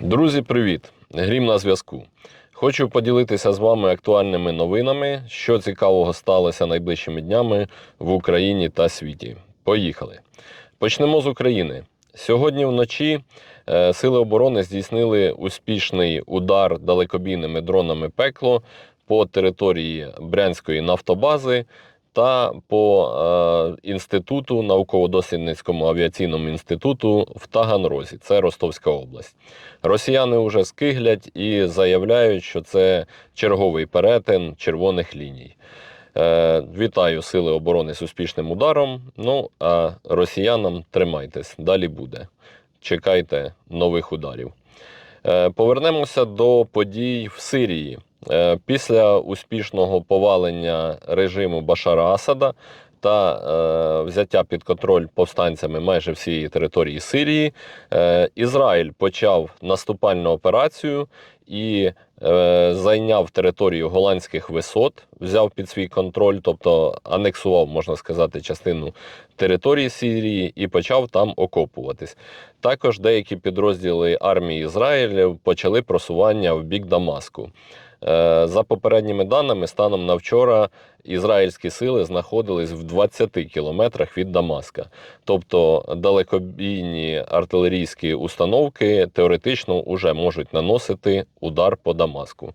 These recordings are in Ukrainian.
Друзі, привіт! Грім на зв'язку. Хочу поділитися з вами актуальними новинами, що цікавого сталося найближчими днями в Україні та світі. Поїхали. Почнемо з України. Сьогодні вночі е, Сили оборони здійснили успішний удар далекобійними дронами пекло по території Брянської нафтобази та по е, інституту науково-дослідницькому авіаційному інституту в Таганрозі, це Ростовська область. Росіяни вже скиглять і заявляють, що це черговий перетин червоних ліній. Е, вітаю Сили оборони з успішним ударом. Ну а росіянам тримайтесь, далі буде. Чекайте нових ударів. Е, Повернемося до подій в Сирії. Е, Після успішного повалення режиму Башара Асада та е, взяття під контроль повстанцями майже всієї території Сирії, е, Ізраїль почав наступальну операцію і зайняв територію голландських висот, взяв під свій контроль, тобто анексував, можна сказати, частину території Сирії і почав там окопуватись. Також деякі підрозділи армії Ізраїлю почали просування в бік Дамаску. Е, За попередніми даними, станом на вчора ізраїльські сили знаходились в 20 кілометрах від Дамаска. Тобто далекобійні артилерійські установки теоретично вже можуть наносити удар по Дамаску.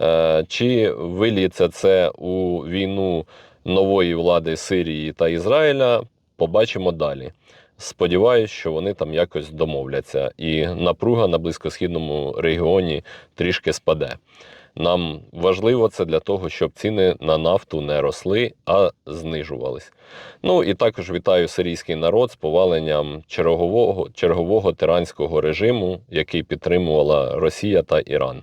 Е, Чи виліться це у війну нової влади Сирії та Ізраїля, побачимо далі. Сподіваюсь, що вони там якось домовляться, і напруга на близькосхідному регіоні трішки спаде. Нам важливо це для того, щоб ціни на нафту не росли, а знижувались. Ну і також вітаю сирійський народ з поваленням чергового, чергового тиранського режиму, який підтримувала Росія та Іран.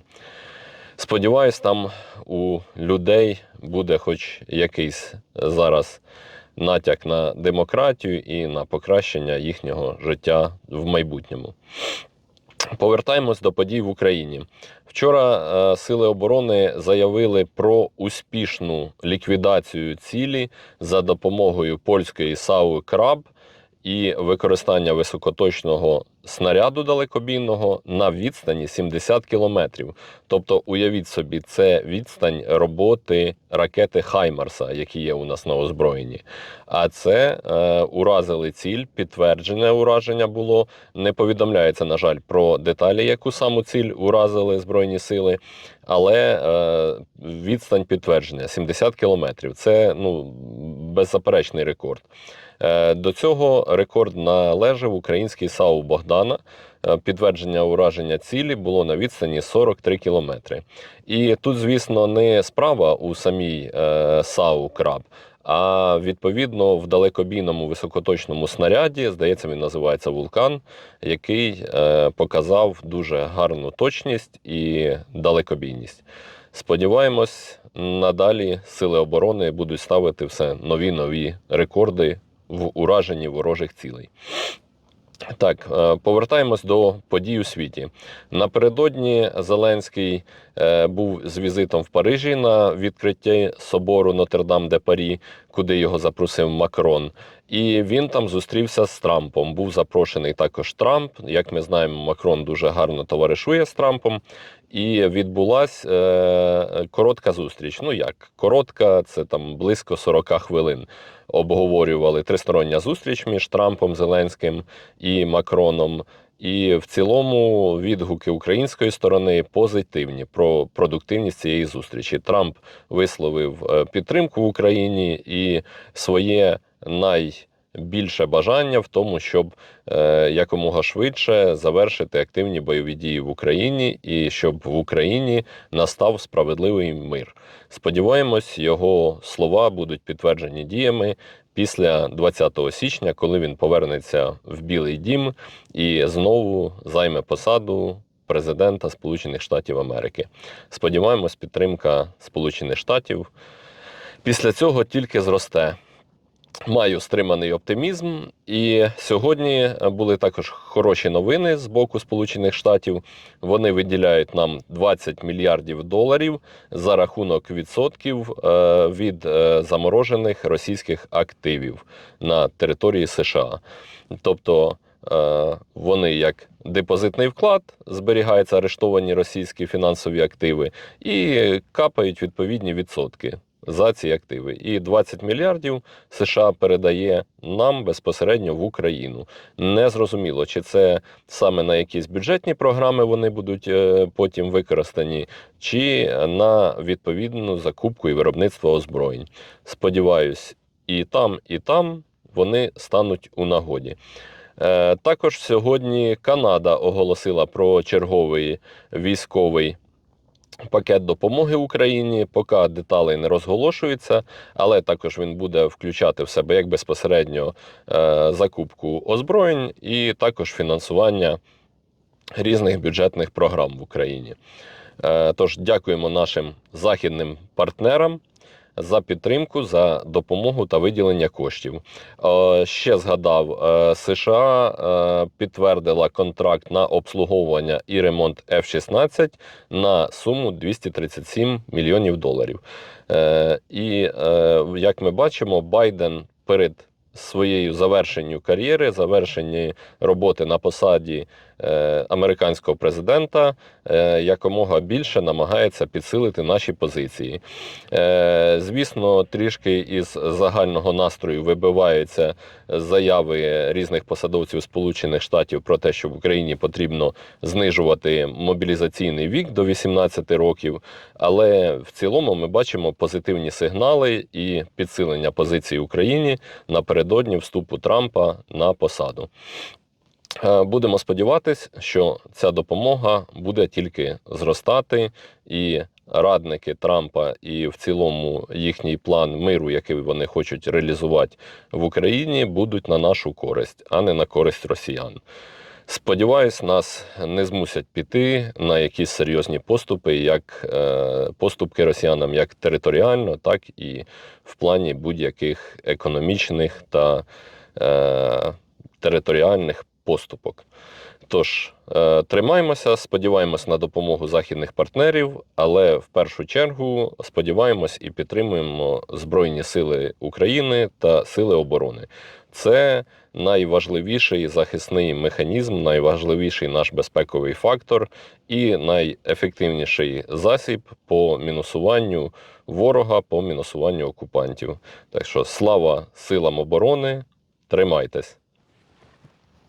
Сподіваюсь, там у людей буде хоч якийсь зараз натяк на демократію і на покращення їхнього життя в майбутньому. Повертаємось до подій в Україні. Вчора е, Сили оборони заявили про успішну ліквідацію цілі за допомогою польської САУ Краб і використання високоточного снаряду далекобійного на відстані 70 кілометрів. Тобто, уявіть собі, це відстань роботи ракети Хаймарса, які є у нас на озброєнні. А це е, уразили ціль, підтверджене ураження було. Не повідомляється, на жаль, про деталі, яку саму ціль уразили Збройні сили. Але е, відстань підтвердження 70 кілометрів. Це ну, беззаперечний рекорд. Е, До цього рекорд належав український САУ Богдана. Е, Підтвердження ураження цілі було на відстані 43 кілометри. І тут, звісно, не справа у самій е, САУ Краб, а відповідно в далекобійному високоточному снаряді, здається, він називається Вулкан, який е, показав дуже гарну точність і далекобійність. Сподіваємось, надалі сили оборони будуть ставити все нові нові рекорди в ураженні ворожих цілей. Так, е, повертаємось до подій у світі. Напередодні Зеленський е, був з візитом в Парижі на відкритті собору Нотр-Дам де Парі, куди його запросив Макрон. І він там зустрівся з Трампом. Був запрошений також Трамп. Як ми знаємо, Макрон дуже гарно товаришує з Трампом. І відбулася е, коротка зустріч. Ну як коротка, це там близько 40 хвилин. Обговорювали тристороння зустріч між Трампом, Зеленським і Макроном. І в цілому відгуки української сторони позитивні про продуктивність цієї зустрічі. Трамп висловив е, підтримку в Україні і своє найбільше бажання в тому, щоб е, якомога швидше завершити активні бойові дії в Україні і щоб в Україні настав справедливий мир. Сподіваємось, його слова будуть підтверджені діями після 20 січня, коли він повернеться в Білий Дім і знову займе посаду президента Сполучених Штатів Америки. Сподіваємось, підтримка Сполучених Штатів після цього тільки зросте. Маю стриманий оптимізм, і сьогодні були також хороші новини з боку Сполучених Штатів. Вони виділяють нам 20 мільярдів доларів за рахунок відсотків е, від е, заморожених російських активів на території США. Тобто е, вони як депозитний вклад, зберігаються арештовані російські фінансові активи, і капають відповідні відсотки за ці активи. І 20 мільярдів США передає нам безпосередньо в Україну. Незрозуміло, чи це саме на якісь бюджетні програми вони будуть е, потім використані, чи на відповідну закупку і виробництво озброєнь. Сподіваюсь, і там, і там вони стануть у нагоді. Е, Також сьогодні Канада оголосила про черговий військовий пакет допомоги Україні. Поки деталей не розголошується, але також він буде включати в себе як безпосередньо е, закупку озброєнь і також фінансування різних бюджетних програм в Україні. Е, Тож дякуємо нашим західним партнерам за підтримку, за допомогу та виділення коштів. Е, Ще згадав, е, США е, підтвердила контракт на обслуговування і ремонт F-16 на суму 237 мільйонів доларів. І як ми бачимо, Байден перед своєю завершенню кар'єри, завершенні роботи на посаді американського президента, е, якомога більше намагається підсилити наші позиції. Е, Звісно, трішки із загального настрою вибиваються заяви різних посадовців Сполучених Штатів про те, що в Україні потрібно знижувати мобілізаційний вік до 18 років. Але в цілому ми бачимо позитивні сигнали і підсилення позиції України напередодні вступу Трампа на посаду. Е, Будемо сподіватись, що ця допомога буде тільки зростати, і радники Трампа, і в цілому їхній план миру, який вони хочуть реалізувати в Україні, будуть на нашу користь, а не на користь росіян. Сподіваюсь, нас не змусять піти на якісь серйозні поступи, як е, поступки росіянам як територіально, так і в плані будь-яких економічних та е, територіальних поступок. Тож е, тримаємося, сподіваємось на допомогу західних партнерів, але в першу чергу сподіваємось і підтримуємо Збройні Сили України та Сили оборони. Це найважливіший захисний механізм, найважливіший наш безпековий фактор і найефективніший засіб по мінусуванню ворога, по мінусуванню окупантів. Так що слава силам оборони, тримайтесь!